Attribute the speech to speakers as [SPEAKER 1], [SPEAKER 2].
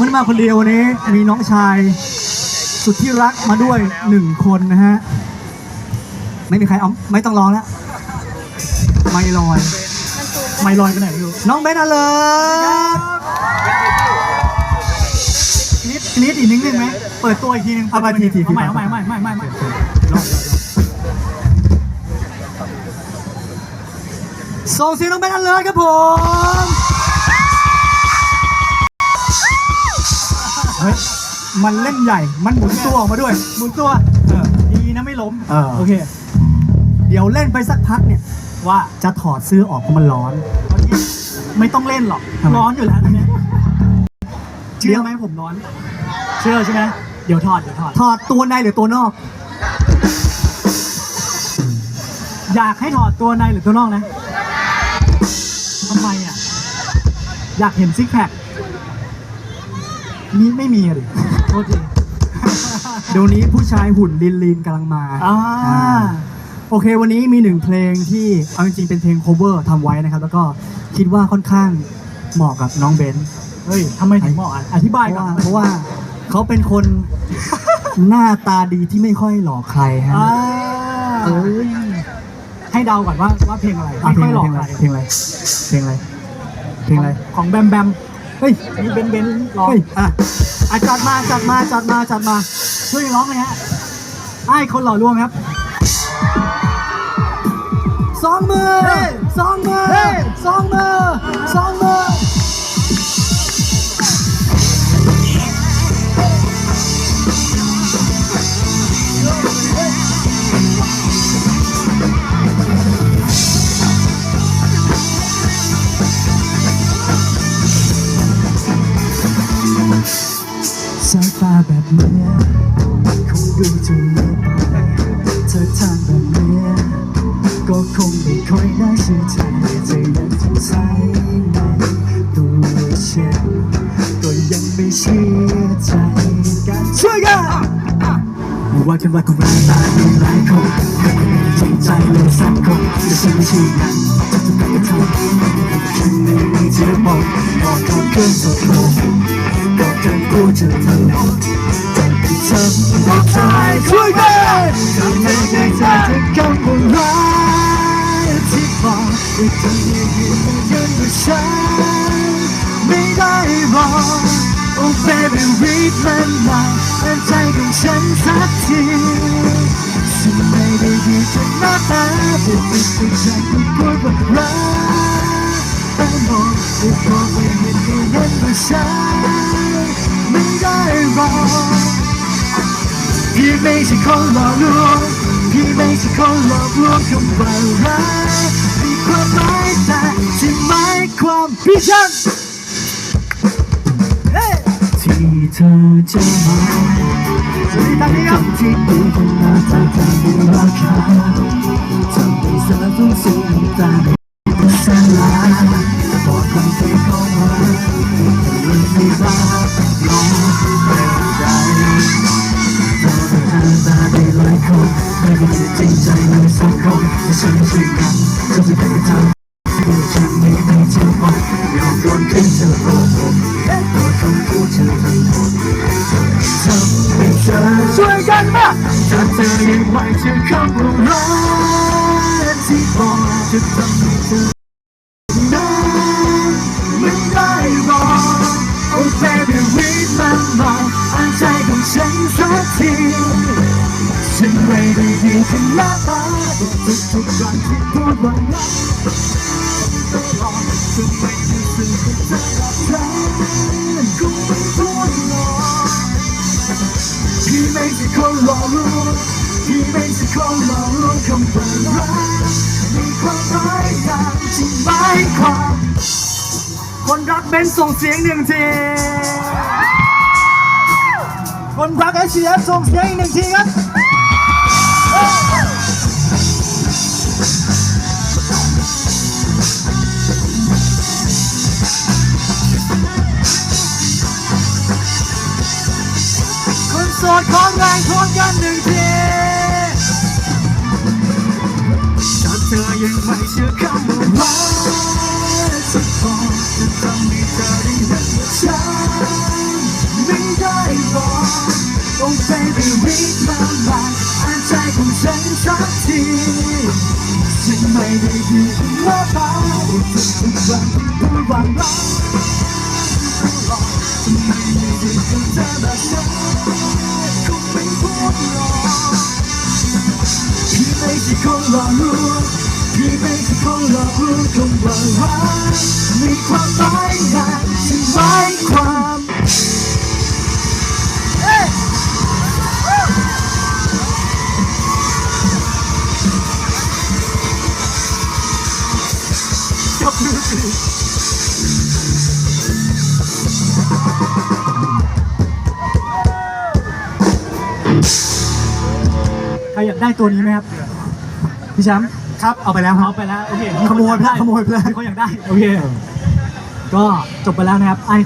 [SPEAKER 1] มันมาคนเดียววันนี้มีน้องชาย สุดที่รักมาด้วยหนึ่งคนนะฮะ ไม่มีใครเอาไม่ต้องร้องแล้ว ไม่ลอย ไม่ลอยไปไหนไม่รู้น้องเบนอะเลยนิดนิดอีกนิดนึงไหมเปิดตัวอีกทีนึงเอาไปทีทีเอาใหม่เอาใหม่เอาใหม่ไม่ไม่ไม่ส่งเสียงน้องเบนอะเลยครับผม มันเล่นใหญ่ มันหมุนตัวออกมาด้วย หมุนตัวเออดีนะไม่ล้มโอเค เดี๋ยวเล่นไปสักพักเนี่ย ว่าจะถอดเสื้อออกเพราะมันร้อน ไม่ต้องเล่นหรอกร้อนอยู่แล้วตอนเนี้ยเชื่อไหมผมร้อน เชื่อใช่ไหมเดี๋ยวถอดเดี๋ยวถอด ถอดตัวในหรือตัวนอก อยากให้ถอดตัวในหรือตัวนอกนะทำไมอะ อยากเห็นซิกแพคนี่ไม่มีอะดิโทษทีเดี๋ยวนี้ผู้ชายหุ่นลีนลีนๆกำลังมา
[SPEAKER 2] อ่า
[SPEAKER 1] อ่าโอเค วันนี้มีหนึ่งเพลงที่เอาจริงๆเป็นเพลง cover ทำไว้นะครับ แล้วก็คิดว่าค่อนข้างเหมาะกับน้องเบนซ์
[SPEAKER 2] เฮ้ยทำไมถึงเหมาะอะอธิ
[SPEAKER 1] เพ
[SPEAKER 2] บาย
[SPEAKER 1] ราะ
[SPEAKER 2] ก่อ
[SPEAKER 1] ว่านเพราะว่าเขาเป็นคน หน้าตาดีที่ไม่ค่อยหลอกใครฮะ
[SPEAKER 2] อ่า
[SPEAKER 1] เอ้ย
[SPEAKER 2] ให้เดาก่อนว่าว่าเพลงอะไร
[SPEAKER 1] อะ
[SPEAKER 2] ไม่
[SPEAKER 1] เพล
[SPEAKER 2] ค่องยหล
[SPEAKER 1] อะ
[SPEAKER 2] อก
[SPEAKER 1] ไร
[SPEAKER 2] ใคร
[SPEAKER 1] เพลงอะไรเพลงอะไรเพลงอะไร
[SPEAKER 2] ของแบมแบม
[SPEAKER 1] เฮ้ย
[SPEAKER 2] นี่เบนเบนร้อง
[SPEAKER 1] เฮ้ยอะอะจัดมาจัดมาจัดมาจัดมา
[SPEAKER 2] ช่วยร้องหน่อยฮะไอ้คนหล่อลวงครับ
[SPEAKER 1] สองมือ
[SPEAKER 2] เฮ้ย
[SPEAKER 1] สองมือ
[SPEAKER 2] ก็ยังไม่เชื่อใจกัน
[SPEAKER 1] ช่วยกัน
[SPEAKER 2] ว่ากันว่าคงรักตาดีหลายคนแต่คงไม่จริงใจเลยสักคนแต่ฉันไม่เชื่อกันจะจะไปทำฉันไม่มีเธอมองมองเขาเกินสดโลกก็เกินกูจะทำแต่ที่เธอไม่ใจ
[SPEAKER 1] ช่วยกัน
[SPEAKER 2] ทำให้ใจเธอจะกังวลร้ายที่บอกว่าเธอยังยืนยันว่าฉันไม่ได้บ อก Oh baby read my mind และใจของฉันสักทีฉันไม่ได้ดีจนหน้าตาแต่จิตใจที่พูดว่ารักแต่มองแต่พอไม่เห็นก็เห็นว่าฉันไม่ได้บอกพี่ไม่ใช่คนหลอกลวงพี่ไม่ใช่คนหลอกลวงคำว่ารักมีความหมายแต่ที่หมายความพี่ฉัน อจะมาสวัสดีทางนี้ครับที่ดูคนหน้าตาจะมีราคาทำให้สารทุกสิ่งต่างๆสลายบอกคนที่เข้ามาไม่มีรักน้องเป็นใจทำตาได้หลายคนไม่มีจริงใจเลยสักคนแต่ฉันไม่ใช่กันจะไม่ได้ทำตัวฉันไม่ได้เจ็บปวดยอมโดนขึ้นเธอโกหก เธอยังไม่เธอคำว่ารักที่บอกจะทำให้เธอนั้นไม่ได้บอก Oh baby read my mind อ่านใจของฉันสักทีฉันไม่ได้ดีขนาดนั้นทุกทุกๆครั้งที่พูดว่ารัก ที่ไม่ใช่คนหลอกลวงพี่ไม่ใช่คนหลอกลวงคำว่ารักมีความหมายตามที่หมายความ
[SPEAKER 1] คนรักเบนส่งเสียงหนึ่งทีคนรักเอเชียส่งเสียงอีกหนึ่งทีครับ ดของแรงทวงกันหนึ่งที
[SPEAKER 2] ถ้าเธอยังไม่เชื่อคำว่ารักจะพอจะทำให้เธอได้เห็นว่าฉัน
[SPEAKER 3] Oh baby read my mind อ่านใจของฉันสักทีฉันไม่ได้อยู่ว่าเบาทุกวันที่ต้องหวังรอจะไม่ได้อยู่กับเพี่คนหลอกลวงพี่ไม่ใช่คนหลอกลวงคำว่ารักมีความหมายนานฉันหมายความ
[SPEAKER 1] ยกมือใครอยากได้ตัวนี้ไหมครับ พี่แชมป์ครับเอาไปแล้วครับเอาไปแล้วโอเคขโมยไปแล้วขโมยไปแล้วเขาอยากได้โอเคก็จบไปแล้วนะครับไอ